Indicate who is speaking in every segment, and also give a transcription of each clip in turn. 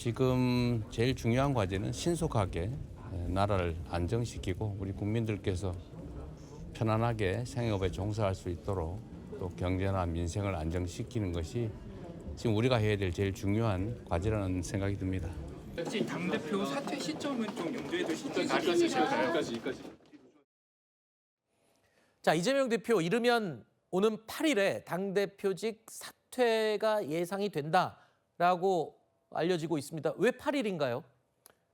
Speaker 1: 지금 제일 중요한 과제는 신속하게 에, 나라를 안정시키고 우리 국민들께서 편안하게 생업에 종사할 수 있도록 또 경제나 민생을 안정시키는 것이 지금 우리가 해야 될 제일 중요한 과제라는 생각이 듭니다.
Speaker 2: 혹시 당 대표 사퇴 시점은 좀 염두에 두시지 않으실까요?
Speaker 3: 자 이재명 대표 이르면 오는 8일에 당 대표직 사퇴가 예상이 된다라고 알려지고 있습니다. 왜 8일인가요?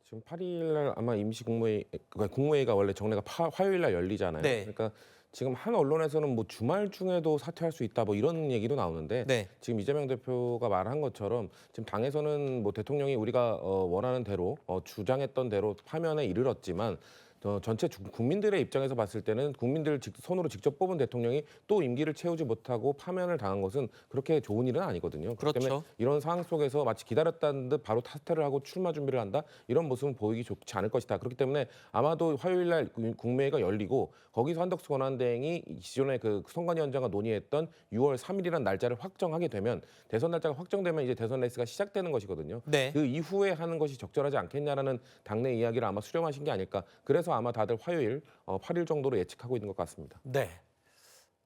Speaker 4: 지금 8일 날 아마 임시 국무회의 그러니까 국무회의가 원래 정례가 파, 화요일 날 열리잖아요.
Speaker 3: 네.
Speaker 4: 그러니까 지금 한 언론에서는 뭐 주말 중에도 사퇴할 수 있다 뭐 이런 얘기도 나오는데
Speaker 3: 네.
Speaker 4: 지금 이재명 대표가 말한 것처럼 지금 당에서는 뭐 대통령이 우리가 어, 원하는 대로 어, 주장했던 대로 파면에 이르렀지만 어, 전체 주- 국민들의 입장에서 봤을 때는 국민들 직, 손으로 직접 뽑은 대통령이 또 임기를 채우지 못하고 파면을 당한 것은 그렇게 좋은 일은 아니거든요. 그렇기 때문에
Speaker 3: 그렇죠.
Speaker 4: 이런 상황 속에서 마치 기다렸다는 듯 바로 사퇴를 하고 출마 준비를 한다 이런 모습은 보이기 좋지 않을 것이다. 그렇기 때문에 아마도 화요일 날 국- 국무회의가 열리고 거기서 한덕수 권한대행이 기존에 그 선관위원장과 논의했던 6월 3일이라는 날짜를 확정하게 되면 대선 날짜가 확정되면 이제 대선 레이스가 시작되는 것이거든요.
Speaker 3: 네.
Speaker 4: 그 이후에 하는 것이 적절하지 않겠냐라는 당내 이야기를 아마 수렴하신 게 아닐까. 그래서 아마 다들 화요일 어, 8일 정도로 예측하고 있는 것 같습니다.
Speaker 3: 네.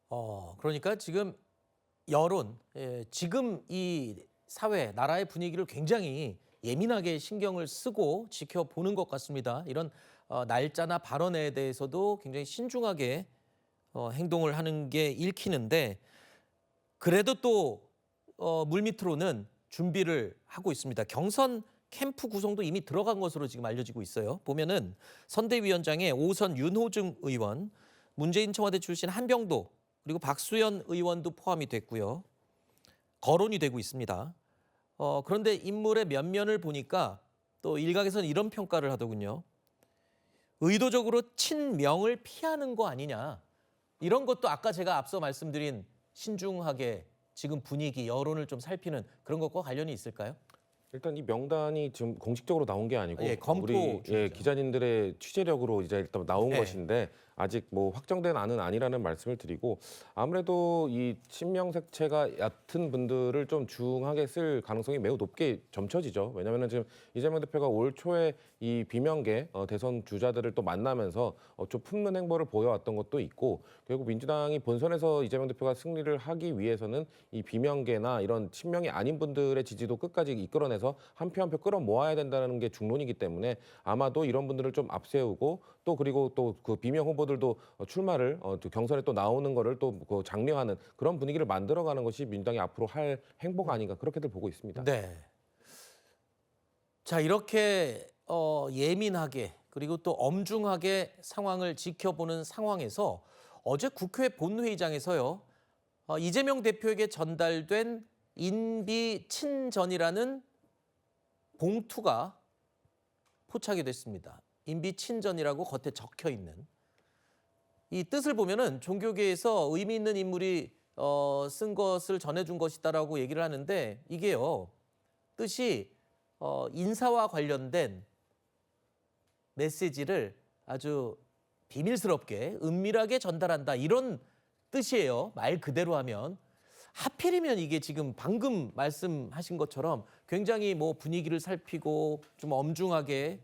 Speaker 3: 어 그러니까 지금 여론, 예, 지금 이 사회 나라의 분위기를 굉장히 예민하게 신경을 쓰고 지켜보는 것 같습니다. 이런 어, 날짜나 발언에 대해서도 굉장히 신중하게 어, 행동을 하는 게 읽히는데 그래도 또 어, 물밑으로는 준비를 하고 있습니다. 경선 캠프 구성도 이미 들어간 것으로 지금 알려지고 있어요. 보면은 선대위원장에 오선 윤호중 의원, 문재인 청와대 출신 한병도 그리고 박수현 의원도 포함이 됐고요. 거론이 되고 있습니다. 어, 그런데 인물의 면면을 보니까 또 일각에서는 이런 평가를 하더군요. 의도적으로 친명을 피하는 거 아니냐. 이런 것도 아까 제가 앞서 말씀드린 신중하게 지금 분위기, 여론을 좀 살피는 그런 것과 관련이 있을까요?
Speaker 4: 일단 이 명단이 지금 공식적으로 나온 게 아니고
Speaker 3: 예, 검토
Speaker 4: 우리 예,
Speaker 3: 중이죠.
Speaker 4: 기자님들의 취재력으로 이제 일단 나온
Speaker 3: 네.
Speaker 4: 것인데 아직 뭐 확정된 안은 아니라는 말씀을 드리고 아무래도 이 친명 색채가 얕은 분들을 좀 중하게 쓸 가능성이 매우 높게 점쳐지죠. 왜냐하면 지금 이재명 대표가 올 초에 이 비명계 어, 대선 주자들을 또 만나면서 어, 좀 품는 행보를 보여왔던 것도 있고 결국 민주당이 본선에서 이재명 대표가 승리를 하기 위해서는 이 비명계나 이런 친명이 아닌 분들의 지지도 끝까지 이끌어내서 한 표 한 표 끌어 모아야 된다는 게 중론이기 때문에 아마도 이런 분들을 좀 앞세우고 또 그리고 또 그 비명 후보들도 어, 출마를 어, 또 경선에 또 나오는 거를 또그 장려하는 그런 분위기를 만들어가는 것이 민주당이 앞으로 할 행보가 아닌가 그렇게들 보고 있습니다.
Speaker 3: 네. 자 이렇게 어, 예민하게 그리고 또 엄중하게 상황을 지켜보는 상황에서 어제 국회 본회의장에서요 어, 이재명 대표에게 전달된 인비 친전이라는 봉투가 포착이 됐습니다. 인비 친전이라고 겉에 적혀 있는 이 뜻을 보면은 종교계에서 의미 있는 인물이 어, 쓴 것을 전해준 것이다라고 얘기를 하는데 이게요 뜻이 어, 인사와 관련된 메시지를 아주 비밀스럽게 은밀하게 전달한다 이런 뜻이에요. 말 그대로 하면. 하필이면 이게 지금 방금 말씀하신 것처럼 굉장히 뭐 분위기를 살피고 좀 엄중하게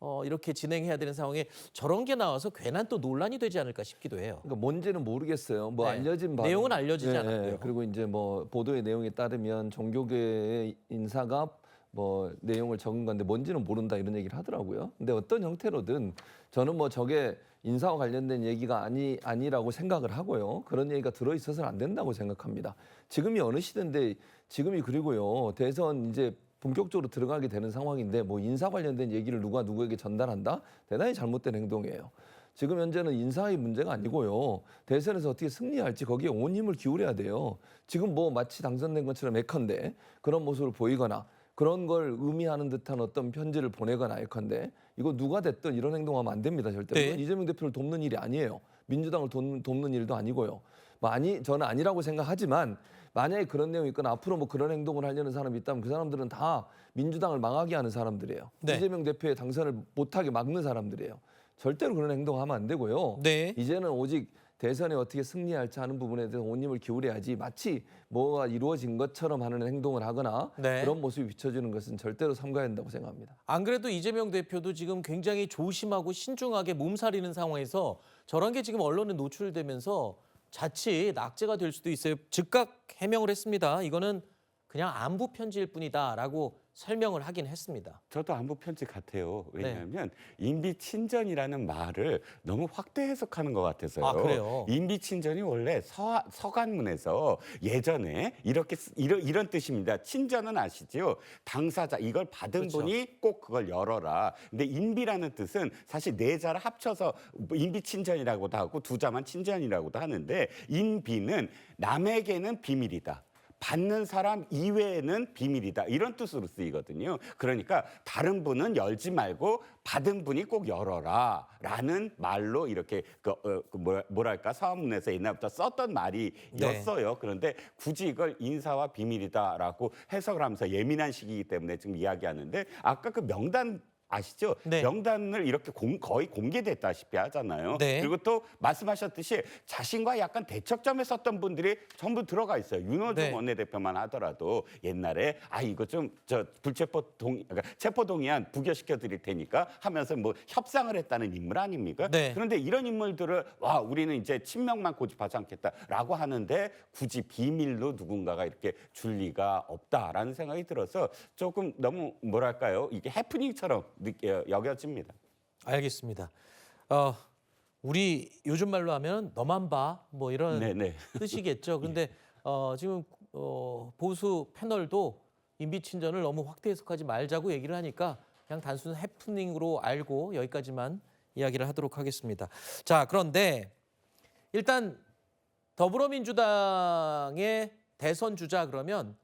Speaker 3: 어, 이렇게 진행해야 되는 상황에 저런 게 나와서 괜한 또 논란이 되지 않을까 싶기도 해요.
Speaker 5: 그러니까 뭔지는 모르겠어요. 뭐
Speaker 3: 네.
Speaker 5: 알려진 바
Speaker 3: 내용은 알려지지 않았고요.
Speaker 5: 그리고 이제 뭐 보도의 내용에 따르면 종교계의 인사가 뭐 내용을 적은 건데 뭔지는 모른다 이런 얘기를 하더라고요. 근데 어떤 형태로든 저는 뭐 저게 인사와 관련된 얘기가 아니 아니라고 생각을 하고요. 그런 얘기가 들어 있어서는 안 된다고 생각합니다. 지금이 어느 시대인데 지금이 그리고요. 대선 이제 본격적으로 들어가게 되는 상황인데 뭐 인사 관련된 얘기를 누가 누구에게 전달한다? 대단히 잘못된 행동이에요. 지금 현재는 인사의 문제가 아니고요. 대선에서 어떻게 승리할지 거기에 온 힘을 기울여야 돼요. 지금 뭐 마치 당선된 것처럼 예컨대 그런 모습을 보이거나 그런 걸 의미하는 듯한 어떤 편지를 보내거나 예컨대 이거 누가 됐든 이런 행동하면 안 됩니다 절대.
Speaker 3: 네.
Speaker 5: 물론 이재명 대표를 돕는 일이 아니에요. 민주당을 돕는, 돕는 일도 아니고요. 뭐 아니 저는 아니라고 생각하지만 만약에 그런 내용이 있거나 앞으로 뭐 그런 행동을 하려는 사람이 있다면 그 사람들은 다 민주당을 망하게 하는 사람들이에요.
Speaker 3: 네.
Speaker 5: 이재명 대표의 당선을 못하게 막는 사람들이에요. 절대로 그런 행동하면 안 되고요.
Speaker 3: 네.
Speaker 5: 이제는 오직 대선에 어떻게 승리할지 하는 부분에 대해서 온 힘을 기울여야지 마치 뭐가 이루어진 것처럼 하는 행동을 하거나
Speaker 3: 네.
Speaker 5: 그런 모습이 비춰지는 것은 절대로 삼가야 한다고 생각합니다.
Speaker 3: 안 그래도 이재명 대표도 지금 굉장히 조심하고 신중하게 몸살이는 상황에서 저런 게 지금 언론에 노출되면서 자칫 악재가 될 수도 있어요. 즉각 해명을 했습니다. 이거는 그냥 안부 편지일 뿐이다라고 설명을 하긴 했습니다.
Speaker 6: 저도 안보 편지 같아요.
Speaker 3: 네.
Speaker 6: 왜냐하면 인비 친전이라는 말을 너무 확대 해석하는 것 같아서요.
Speaker 3: 아, 그래요?
Speaker 6: 인비 친전이 원래 서, 서간문에서 예전에 이렇게 쓰- 이런, 이런 뜻입니다. 친전은 아시죠? 당사자 이걸 받은
Speaker 3: 그렇죠.
Speaker 6: 분이 꼭 그걸 열어라. 근데 인비라는 뜻은 사실 네 자를 합쳐서 인비 친전이라고도 하고 두 자만 친전이라고도 하는데 인비는 남에게는 비밀이다. 받는 사람 이외에는 비밀이다 이런 뜻으로 쓰이거든요. 그러니까 다른 분은 열지 말고 받은 분이 꼭 열어라 라는 말로 이렇게 그, 어, 그 뭐라- 뭐랄까 사원문에서 옛날부터 썼던 말이었어요. 그런데 굳이 이걸 인사와 비밀이다라고 해석을 하면서 예민한 시기이기 때문에 지금 이야기하는데 아까 그 명단 아시죠?
Speaker 3: 네.
Speaker 6: 명단을 이렇게 공- 거의 공개됐다시피 하잖아요.
Speaker 3: 네.
Speaker 6: 그리고 또 말씀하셨듯이 자신과 약간 대척점에 섰던 분들이 전부 들어가 있어요. 윤호중
Speaker 3: 네.
Speaker 6: 원내대표만 하더라도 옛날에 아 이거 좀 저 불체포 동 그러니까 체포 동의안 부결시켜 드릴 테니까 하면서 뭐 협상을 했다는 인물 아닙니까?
Speaker 3: 네.
Speaker 6: 그런데 이런 인물들을 와 우리는 이제 친명만 고집하지 않겠다라고 하는데 굳이 비밀로 누군가가 이렇게 줄 리가 없다라는 생각이 들어서 조금 너무 뭐랄까요 이게 해프닝처럼 느껴 여겨집니다.
Speaker 3: 알겠습니다. 어, 우리 요즘 말로 하면 너만 봐 뭐 이런
Speaker 6: 네네.
Speaker 3: 뜻이겠죠. 근데 어, 지금 어, 보수 패널도 인비 친전을 너무 확대 해석하지 말자고 얘기를 하니까 그냥 단순 해프닝으로 알고 여기까지만 이야기를 하도록 하겠습니다. 자, 그런데 일단 더불어민주당의 대선 주자 그러면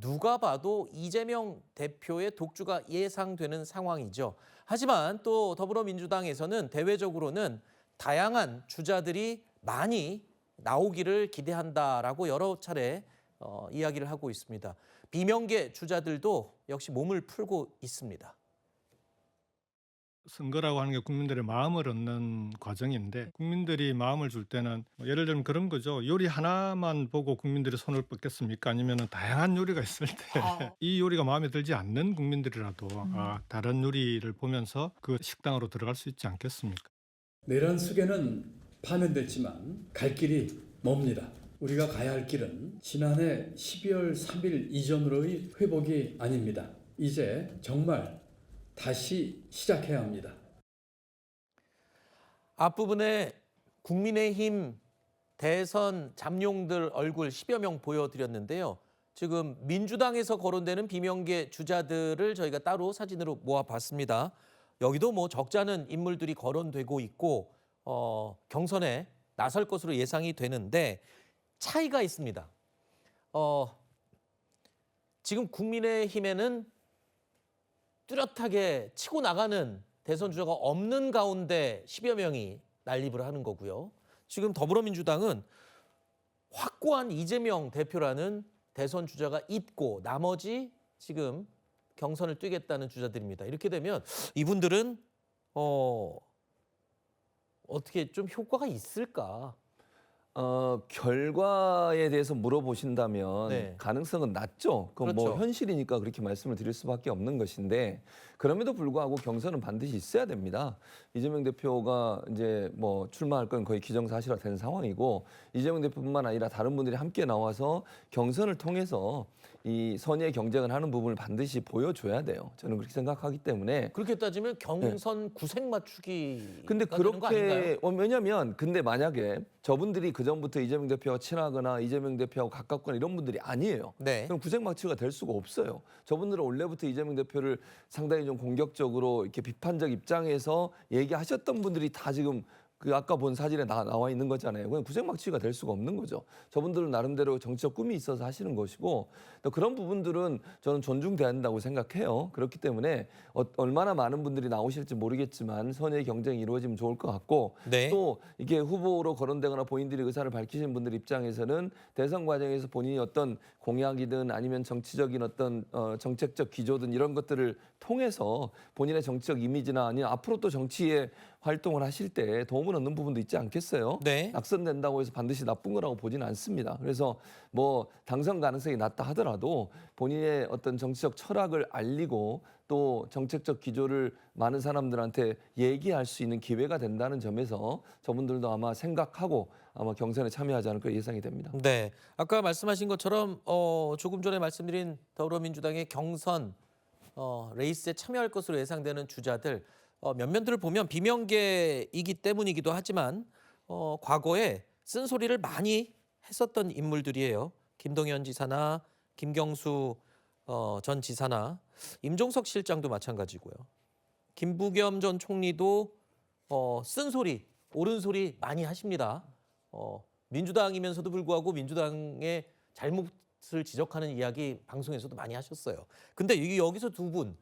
Speaker 3: 누가 봐도 이재명 대표의 독주가 예상되는 상황이죠. 하지만 또 더불어민주당에서는 대외적으로는 다양한 주자들이 많이 나오기를 기대한다라고 여러 차례 어, 이야기를 하고 있습니다. 비명계 주자들도 역시 몸을 풀고 있습니다.
Speaker 7: 선거라고 하는 게 국민들의 마음을 얻는 과정인데 국민들이 마음을 줄 때는 뭐 예를 들면 그런 거죠. 요리 하나만 보고 국민들이 손을 뻗겠습니까? 아니면 다양한 요리가 있을 때 이 요리가 마음에 들지 않는 국민들이라도 아, 다른 요리를 보면서 그 식당으로 들어갈 수 있지 않겠습니까?
Speaker 8: 내란 속에는 파면됐지만 갈 길이 멉니다. 우리가 가야 할 길은 지난해 12월 3일 이전으로의 회복이 아닙니다. 이제 정말 다시 시작해야 합니다.
Speaker 3: 앞부분에 국민의힘 대선 잠룡들 얼굴 10여 명 보여드렸는데요. 지금 민주당에서 거론되는 비명계 주자들을 저희가 따로 사진으로 모아봤습니다. 여기도 뭐 적잖은 인물들이 거론되고 있고 어, 경선에 나설 것으로 예상이 되는데 차이가 있습니다. 어, 지금 국민의힘에는 뚜렷하게 치고 나가는 대선 주자가 없는 가운데 10여 명이 난립을 하는 거고요. 지금 더불어민주당은 확고한 이재명 대표라는 대선 주자가 있고 나머지 지금 경선을 뛰겠다는 주자들입니다. 이렇게 되면 이분들은 어 어떻게 좀 효과가 있을까?
Speaker 5: 어, 결과에 대해서 물어보신다면
Speaker 3: 네.
Speaker 5: 가능성은 낮죠. 그건 뭐
Speaker 3: 그렇죠.
Speaker 5: 현실이니까 그렇게 말씀을 드릴 수밖에 없는 것인데 그럼에도 불구하고 경선은 반드시 있어야 됩니다. 이재명 대표가 이제 뭐 출마할 건 거의 기정사실화 된 상황이고 이재명 대표뿐만 아니라 다른 분들이 함께 나와서 경선을 통해서 이 선의의 경쟁을 하는 부분을 반드시 보여줘야 돼요. 저는 그렇게 생각하기 때문에
Speaker 3: 그렇게 따지면 경선 구색 맞추기
Speaker 5: 네. 근데? 그렇게 어, 왜냐면 근데 만약에 저분들이 그 전부터 이재명 대표와 친하거나 이재명 대표하고 가깝거나 이런 분들이 아니에요.
Speaker 3: 네.
Speaker 5: 그럼 구색마취가 될 수가 없어요. 저분들은 원래부터 이재명 대표를 상당히 좀 공격적으로 이렇게 비판적 입장에서 얘기하셨던 분들이 다 지금 그 아까 본 사진에 나, 나와 있는 거잖아요. 그냥 구색마취가 될 수가 없는 거죠. 저분들은 나름대로 정치적 꿈이 있어서 하시는 것이고 또 그런 부분들은 저는 존중돼야 한다고 생각해요. 그렇기 때문에 어, 얼마나 많은 분들이 나오실지 모르겠지만 선의 경쟁이 이루어지면 좋을 것 같고
Speaker 3: 네.
Speaker 5: 또 이게 후보로 거론되거나 본인들이 의사를 밝히신 분들 입장에서는 대선 과정에서 본인이 어떤 공약이든 아니면 정치적인 어떤 어, 정책적 기조든 이런 것들을 통해서 본인의 정치적 이미지나 아니면 앞으로 또 정치에 활동을 하실 때 도움을 얻는 부분도 있지 않겠어요?
Speaker 3: 네.
Speaker 5: 낙선된다고 해서 반드시 나쁜 거라고 보지는 않습니다. 그래서 뭐 당선 가능성이 낮다 하더라도 본인의 어떤 정치적 철학을 알리고 또 정책적 기조를 많은 사람들한테 얘기할 수 있는 기회가 된다는 점에서 저분들도 아마 생각하고 아마 경선에 참여하지 않을까 예상이 됩니다.
Speaker 3: 네. 아까 말씀하신 것처럼 어, 조금 전에 말씀드린 더불어민주당의 경선 어, 레이스에 참여할 것으로 예상되는 주자들 어, 몇몇들을 보면 비명계이기 때문이기도 하지만 어, 과거에 쓴소리를 많이 했었던 인물들이에요. 김동연 지사나 김경수 어, 전 지사나 임종석 실장도 마찬가지고요. 김부겸 전 총리도 어, 쓴소리, 옳은 소리 많이 하십니다. 어, 민주당이면서도 불구하고 민주당의 잘못을 지적하는 이야기 방송에서도 많이 하셨어요. 근데 이- 여기서 두 분,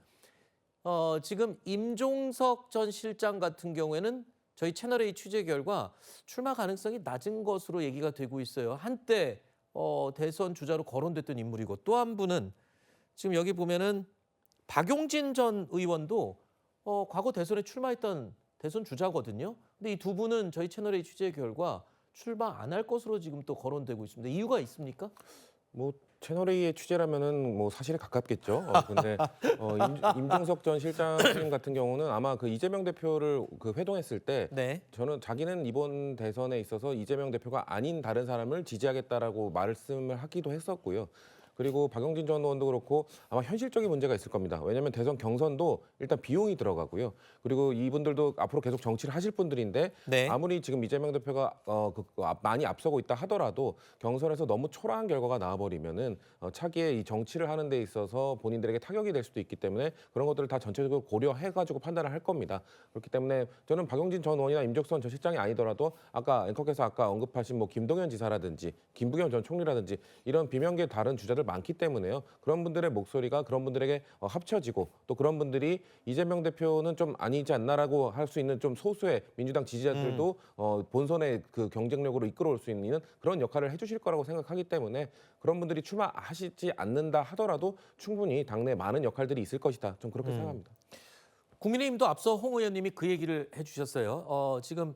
Speaker 3: 어, 지금 임종석 전 실장 같은 경우에는 저희 채널의 취재 결과 출마 가능성이 낮은 것으로 얘기가 되고 있어요. 한때 어, 대선 주자로 거론됐던 인물이고 또 한 분은 지금 여기 보면은 박용진 전 의원도 어, 과거 대선에 출마했던 대선 주자거든요. 근데 이 두 분은 저희 채널의 취재 결과 출마 안 할 것으로 지금 또 거론되고 있습니다. 이유가 있습니까?
Speaker 4: 뭐 채널 A의 취재라면은 뭐 사실에 가깝겠죠. 어, 근데 어, 임, 임종석 전 실장님 같은 경우는 아마 그 이재명 대표를 그 회동했을 때
Speaker 3: 네.
Speaker 4: 저는 자기는 이번 대선에 있어서 이재명 대표가 아닌 다른 사람을 지지하겠다라고 말씀을 하기도 했었고요. 그리고 박영진 전 의원도 그렇고 아마 현실적인 문제가 있을 겁니다. 왜냐하면 대선 경선도 일단 비용이 들어가고요. 그리고 이분들도 앞으로 계속 정치를 하실 분들인데
Speaker 3: 네.
Speaker 4: 아무리 지금 이재명 대표가 어, 그, 그 앞- 많이 앞서고 있다 하더라도 경선에서 너무 초라한 결과가 나와버리면은 어, 차기에 이 정치를 하는 데 있어서 본인들에게 타격이 될 수도 있기 때문에 그런 것들을 다 전체적으로 고려해가지고 판단을 할 겁니다. 그렇기 때문에 저는 박용진 전 의원이나 임적선 전 실장이 아니더라도 아까 앵커께서 아까 언급하신 뭐 김동연 지사라든지 김부겸 전 총리라든지 이런 비명계 다른 주자들 많기 때문에요. 그런 분들의 목소리가 그런 분들에게 어, 합쳐지고 또 그런 분들이 이재명 대표는 좀 아니지 않나라고 할 수 있는 좀 소수의 민주당 지지자들도 어, 본선의 그 경쟁력으로 이끌어올 수 있는 그런 역할을 해주실 거라고 생각하기 때문에 그런 분들이 출마하시지 않는다 하더라도 충분히 당내 많은 역할들이 있을 것이다. 좀 그렇게 생각합니다.
Speaker 3: 국민의힘도 앞서 홍 의원님이 그 얘기를 해주셨어요. 어, 지금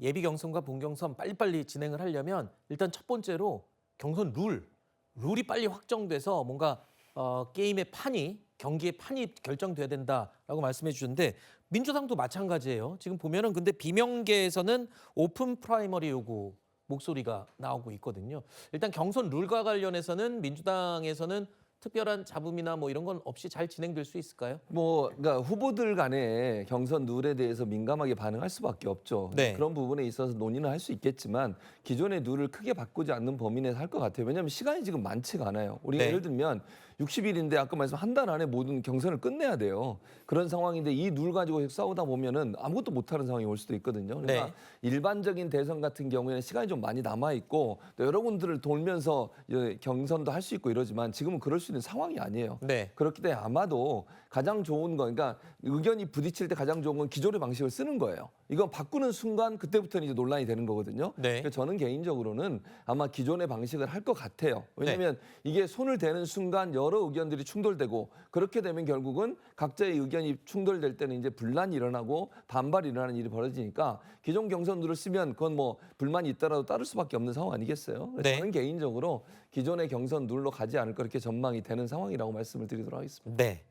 Speaker 3: 예비 경선과 본 경선 빨리빨리 진행을 하려면 일단 첫 번째로 경선 룰, 룰이 빨리 확정돼서 뭔가 어, 게임의 판이 경기의 판이 결정돼야 된다라고 말씀해 주셨는데 민주당도 마찬가지예요. 지금 보면은 근데 비명계에서는 오픈 프라이머리 요구 목소리가 나오고 있거든요. 일단 경선 룰과 관련해서는 민주당에서는 특별한 잡음이나 뭐 이런 건 없이 잘 진행될 수 있을까요?
Speaker 5: 뭐 그러니까 후보들 간의 경선 룰에 대해서 민감하게 반응할 수밖에 없죠.
Speaker 3: 네.
Speaker 5: 그런 부분에 있어서 논의는 할 수 있겠지만 기존의 룰을 크게 바꾸지 않는 범위 내에서 할 것 같아요. 왜냐하면 시간이 지금 많지가 않아요. 우리가
Speaker 3: 네.
Speaker 5: 예를 들면 60일인데 아까 말씀 한 달 안에 모든 경선을 끝내야 돼요. 그런 상황인데 이 룰 가지고 싸우다 보면은 아무것도 못하는 상황이 올 수도 있거든요. 그러니까
Speaker 3: 네.
Speaker 5: 일반적인 대선 같은 경우에는 시간이 좀 많이 남아 있고 또 여러분들을 돌면서 이 경선도 할 수 있고 이러지만 지금은 그럴 수 있는 상황이 아니에요.
Speaker 3: 네.
Speaker 5: 그렇기 때문에 아마도 가장 좋은 거, 그러니까 의견이 부딪힐 때 가장 좋은 건 기존의 방식을 쓰는 거예요. 이건 바꾸는 순간 그때부터는 이제 논란이 되는 거거든요.
Speaker 3: 네.
Speaker 5: 그래서 저는 개인적으로는 아마 기존의 방식을 할 것 같아요. 왜냐하면 이게 손을 대는 순간 여러 의견들이 충돌되고 그렇게 되면 결국은 각자의 의견이 충돌될 때는 이제 분란이 일어나고 반발이 일어나는 일이 벌어지니까 기존 경선들을 쓰면 그건 뭐 불만이 있더라도 따를 수밖에 없는 상황 아니겠어요? 그래서
Speaker 3: 네.
Speaker 5: 저는 개인적으로 기존의 경선 룰로 가지 않을 그렇게 전망이 되는 상황이라고 말씀을 드리도록 하겠습니다.
Speaker 3: 네.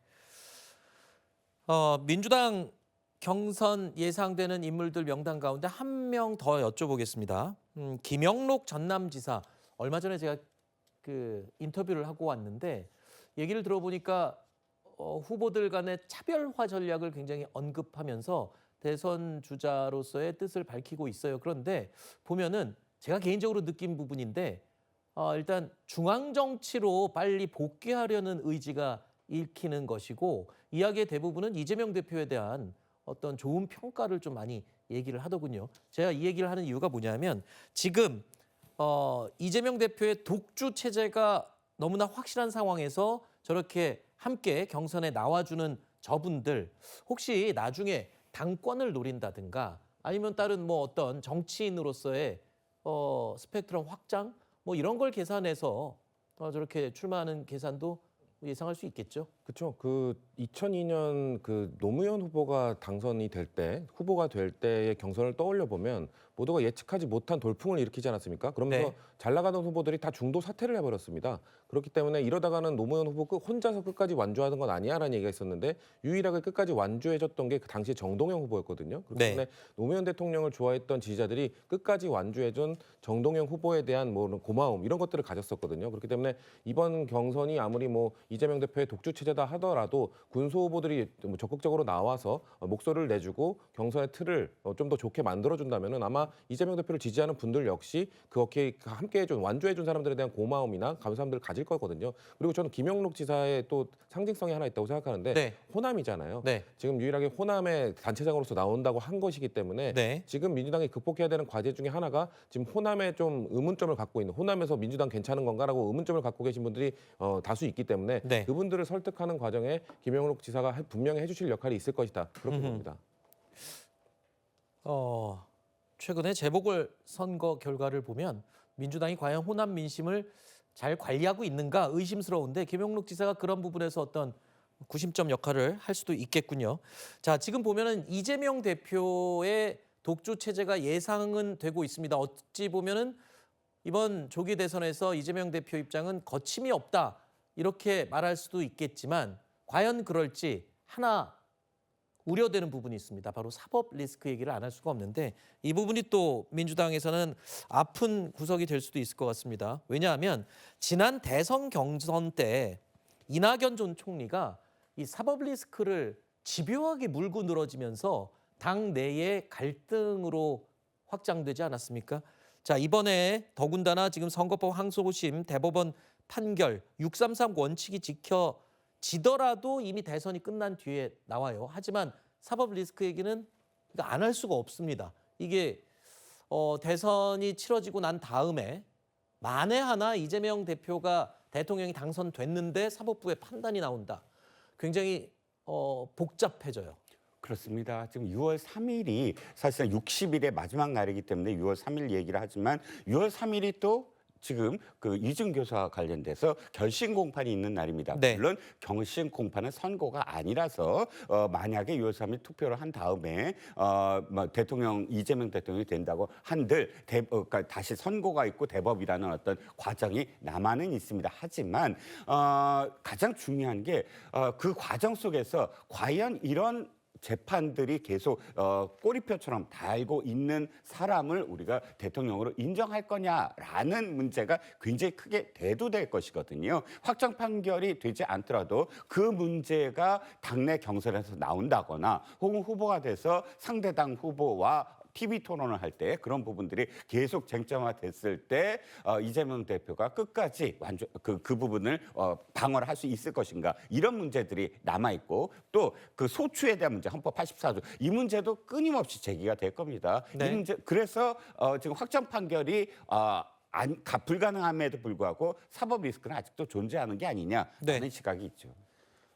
Speaker 3: 어, 민주당 경선 예상되는 인물들 명단 가운데 한 명 더 여쭤보겠습니다. 음, 김영록 전남지사 얼마 전에 제가 그 인터뷰를 하고 왔는데 얘기를 들어보니까 어, 후보들 간의 차별화 전략을 굉장히 언급하면서 대선 주자로서의 뜻을 밝히고 있어요. 그런데 보면은 제가 개인적으로 느낀 부분인데 어, 일단 중앙 정치로 빨리 복귀하려는 의지가 읽히는 것이고 이야기의 대부분은 이재명 대표에 대한 어떤 좋은 평가를 좀 많이 얘기를 하더군요. 제가 이 얘기를 하는 이유가 뭐냐면 지금 어, 이재명 대표의 독주 체제가 너무나 확실한 상황에서 저렇게 함께 경선에 나와주는 저분들 혹시 나중에 당권을 노린다든가 아니면 다른 뭐 어떤 정치인으로서의 어, 스펙트럼 확장 뭐 이런 걸 계산해서 어, 저렇게 출마하는 계산도 예상할 수 있겠죠.
Speaker 4: 그렇죠. 그 2002년 그 노무현 후보가 당선이 될 때 후보가 될 때의 경선을 떠올려 보면 모두가 예측하지 못한 돌풍을 일으키지 않았습니까? 그러면서
Speaker 3: 네.
Speaker 4: 잘 나가던 후보들이 다 중도 사퇴를 해버렸습니다. 그렇기 때문에 이러다가는 노무현 후보 끝 혼자서 끝까지 완주하는 건 아니야라는 얘기가 있었는데 유일하게 끝까지 완주해줬던 게 그 당시 정동영 후보였거든요. 그렇기
Speaker 3: 네.
Speaker 4: 때문에 노무현 대통령을 좋아했던 지지자들이 끝까지 완주해준 정동영 후보에 대한 뭐 고마움 이런 것들을 가졌었거든요. 그렇기 때문에 이번 경선이 아무리 뭐 이재명 대표의 독주 체제 다 하더라도 군소 후보들이 뭐 적극적으로 나와서 어, 목소리를 내주고 경선의 틀을 어, 좀더 좋게 만들어준다면은 아마 이재명 대표를 지지하는 분들 역시 그렇게 함께해준 완주해준 사람들에 대한 고마움이나 감사함들을 가질 거거든요. 그리고 저는 김영록 지사의 또 상징성이 하나 있다고 생각하는데
Speaker 3: 네.
Speaker 4: 호남이잖아요.
Speaker 3: 네.
Speaker 4: 지금 유일하게 호남의 단체장으로서 나온다고 한 것이기 때문에
Speaker 3: 네.
Speaker 4: 지금 민주당이 극복해야 되는 과제 중에 하나가 지금 호남에 좀 의문점을 갖고 있는 호남에서 민주당 괜찮은 건가라고 의문점을 갖고 계신 분들이 어, 다수 있기 때문에
Speaker 3: 네.
Speaker 4: 그분들을 설득하는 과정에 김영록 지사가 해- 분명히 해주실 역할이 있을 것이다 그렇게. 봅니다.
Speaker 3: 어, 최근에 재보궐 선거 결과를 보면 민주당이 과연 호남 민심을 잘 관리하고 있는가 의심스러운데 김용록 지사가 그런 부분에서 어떤 구심점 역할을 할 수도 있겠군요. 자, 지금 보면은 이재명 대표의 독주 체제가 예상은 되고 있습니다. 어찌 보면은 이번 조기 대선에서 이재명 대표 입장은 거침이 없다 이렇게 말할 수도 있겠지만 과연 그럴지 하나 우려되는 부분이 있습니다. 바로 사법 리스크 얘기를 안 할 수가 없는데 이 부분이 또 민주당에서는 아픈 구석이 될 수도 있을 것 같습니다. 왜냐하면 지난 대선 경선 때 이낙연 전 총리가 이 사법 리스크를 집요하게 물고 늘어지면서 당 내의 갈등으로 확장되지 않았습니까? 자 이번에 더군다나 지금 선거법 항소심 대법원 판결 633 원칙이 지켜 지더라도 이미 대선이 끝난 뒤에 나와요. 하지만 사법 리스크 얘기는 안 할 수가 없습니다. 이게 어, 대선이 치러지고 난 다음에 만에 하나 이재명 대표가 대통령이 당선됐는데 사법부의 판단이 나온다. 굉장히 어, 복잡해져요.
Speaker 6: 그렇습니다. 지금 6월 3일이 사실상 60일의 마지막 날이기 때문에 6월 3일 얘기를 하지만 6월 3일이 또 지금 그 이준 교수와 관련돼서 결심 공판이 있는 날입니다.
Speaker 3: 네.
Speaker 6: 물론 결심 공판은 선고가 아니라서 어, 만약에 6월 3일 투표를 한 다음에 어, 뭐 대통령 이재명 대통령이 된다고 한들 대, 어, 그러니까 다시 선고가 있고 대법이라는 어떤 과정이 남아는 있습니다. 하지만 어, 가장 중요한 게 어, 그 과정 속에서 과연 이런 재판들이 계속 어, 꼬리표처럼 달고 있는 사람을 우리가 대통령으로 인정할 거냐라는 문제가 굉장히 크게 대두될 것이거든요. 확정 판결이 되지 않더라도 그 문제가 당내 경선에서 나온다거나 혹은 후보가 돼서 상대당 후보와 TV 토론을 할 때 그런 부분들이 계속 쟁점화됐을 때 어, 이재명 대표가 끝까지 완전 그, 그 부분을 어, 방어를 할 수 있을 것인가 이런 문제들이 남아 있고 또 그 소추에 대한 문제 헌법 84조 이 문제도 끊임없이 제기가 될 겁니다.
Speaker 3: 네.
Speaker 6: 이 문제 그래서 어, 지금 확정 판결이 어, 안, 가, 불가능함에도 불구하고 사법 리스크는 아직도 존재하는 게 아니냐라는
Speaker 3: 네.
Speaker 6: 시각이 있죠.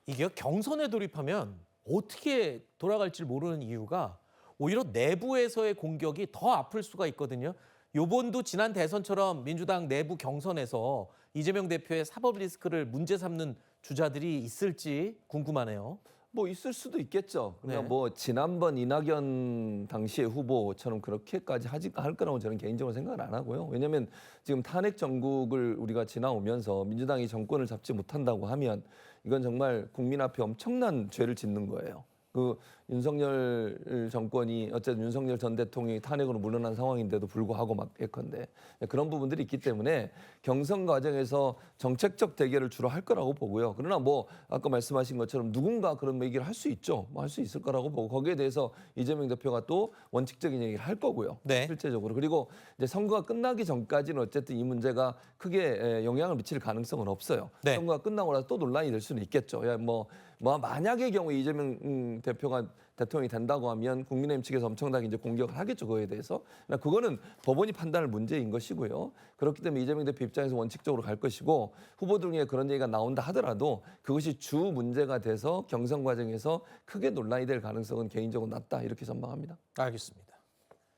Speaker 3: 이게 경선에 돌입하면 어떻게 돌아갈지 모르는 이유가 오히려 내부에서의 공격이 더 아플 수가 있거든요. 요번도 지난 대선처럼 민주당 내부 경선에서 이재명 대표의 사법 리스크를 문제 삼는 주자들이 있을지 궁금하네요.
Speaker 5: 뭐 있을 수도 있겠죠. 그러니까
Speaker 3: 네.
Speaker 5: 뭐 지난번 이낙연 당시의 후보처럼 그렇게까지 하지 할 거라고 저는 개인적으로 생각을 안 하고요. 왜냐하면 지금 탄핵 정국을 우리가 지나오면서 민주당이 정권을 잡지 못한다고 하면 이건 정말 국민 앞에 엄청난 죄를 짓는 거예요. 그 윤석열 정권이 어쨌든 윤석열 전 대통령이 탄핵으로 물러난 상황인데도 불구하고 막 예컨대 그런 부분들이 있기 때문에 경선 과정에서 정책적 대결을 주로 할 거라고 보고요. 그러나 뭐 아까 말씀하신 것처럼 누군가 그런 얘기를 할 수 있죠. 뭐 할 수 있을 거라고 보고 거기에 대해서 이재명 대표가 또 원칙적인 얘기를 할 거고요.
Speaker 3: 네.
Speaker 5: 실제적으로 그리고 이제 선거가 끝나기 전까지는 어쨌든 이 문제가 크게 에, 영향을 미칠 가능성은 없어요.
Speaker 3: 네.
Speaker 5: 선거가 끝나고 나서 또 논란이 될 수는 있겠죠. 야, 뭐, 뭐 만약의 경우 이재명 음, 대표가 대통령이 된다고 하면 국민의힘 측에서 엄청나게 이제 공격을 하겠죠 그거에 대해서. 그거는 법원이 판단할 문제인 것이고요. 그렇기 때문에 이재명 대표 입장에서 원칙적으로 갈 것이고 후보들 중에 그런 얘기가 나온다 하더라도 그것이 주 문제가 돼서 경선 과정에서 크게 논란이 될 가능성은 개인적으로 낮다 이렇게 전망합니다.
Speaker 3: 알겠습니다.